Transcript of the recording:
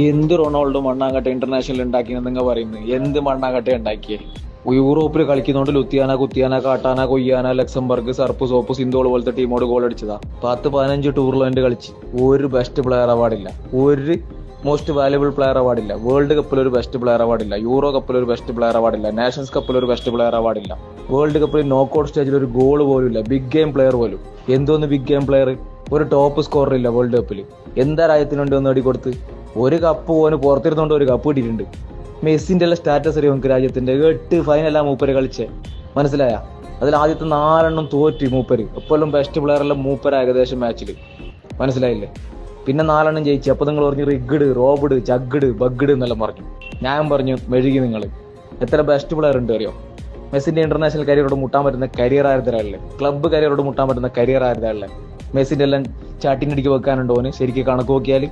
എന്ത് Ronaldo മണ്ണാങ്കട്ട international ഉണ്ടാക്കിയെന്ന് നിങ്ങൾ പറയുന്നത് എന്ത് മണ്ണാങ്കട്ട ഉണ്ടാക്കിയേ? യൂറോപ്പിൽ കളിക്കുന്നോണ്ട് ലുത്തിയാന കുത്തിയാന കാട്ടാന കൊയ്യാന ലക്സംബർഗ് സർപ്പ് സോപ്പ് സിന്തോൾ പോലത്തെ ടീമോട് ഗോൾ അടിച്ചതാ. പത്ത് പതിനഞ്ച് ടൂർണമെന്റ് കളിച്ച് ഒരു ബെസ്റ്റ് പ്ലെയർ അവാർഡില്ല ഒരു മോസ്റ്റ് വാല്യുബിൾ പ്ലെയർ അവാർഡില്ല വേൾഡ് കപ്പിൽ ഒരു ബെസ്റ്റ് പ്ലെയർ അവാർഡില്ല യൂറോ കപ്പിൽ ഒരു ബെസ്റ്റ് പ്ലെയർ അവാർഡില്ല നാഷൻസ് കപ്പിൽ ഒരു ബെസ്റ്റ് പ്ലെയർ അവാർഡില്ല വേൾഡ് കപ്പിൽ നോക്കൌട്ട് സ്റ്റേജിൽ ഒരു ഗോൾ പോലും ഇല്ല. ബിഗ് ഗെയിം പ്ലെയർ പോലും. എന്തോന്ന് ബിഗ് ഗെയിം പ്ലെയർ ഒരു ടോപ്പ് സ്കോറർ ഇല്ല വേൾഡ് കപ്പിൽ എന്താ രാജ്യത്തിനുണ്ട് ഒന്ന് നേടിക്കൊടുത്ത് ഒരു കപ്പ് ഓന് പുറത്തിരുന്നോണ്ട് ഒരു കപ്പ് കിട്ടിയിട്ടുണ്ട്. മെസ്സിന്റെ എല്ലാം സ്റ്റാറ്റസ് അറിയാം നമുക്ക് രാജ്യത്തിന്റെ? എട്ട് ഫൈനലാ മൂപ്പര് കളിച്ചേ. മനസ്സിലായ? അതിൽ ആദ്യത്തെ നാലെണ്ണം തോറ്റി മൂപ്പര്. എപ്പോഴും ബെസ്റ്റ് പ്ലെയർ എല്ലാം മൂപ്പര ഏകദേശം മാച്ചിൽ മനസ്സിലായില്ലേ? പിന്നെ നാലെണ്ണം ജയിച്ചു. അപ്പൊ നിങ്ങൾ പറഞ്ഞു റിഗഡ് റോബഡ് ചഗഡ് ബഗ്ഡ് എന്നെല്ലാം പറഞ്ഞു. ഞാൻ പറഞ്ഞു മെഴുകി നിങ്ങൾ എത്ര ബെസ്റ്റ് പ്ലെയർ ഉണ്ട് അറിയോ? മെസ്സിന്റെ ഇന്റർനാഷണൽ കരിയറോട് മുട്ടാൻ പറ്റുന്ന കരിയർ ആയിരുന്നല്ലേ ക്ലബ്ബ് കരിയറോട് മുട്ടാൻ പറ്റുന്ന കരിയർ ആയിരുന്നല്ലേ മെസ്സിന്റെ എല്ലാം ചാട്ടിനടിക്ക് വെക്കാനുണ്ടോ ശരിക്കും കണക്ക് നോക്കിയാൽ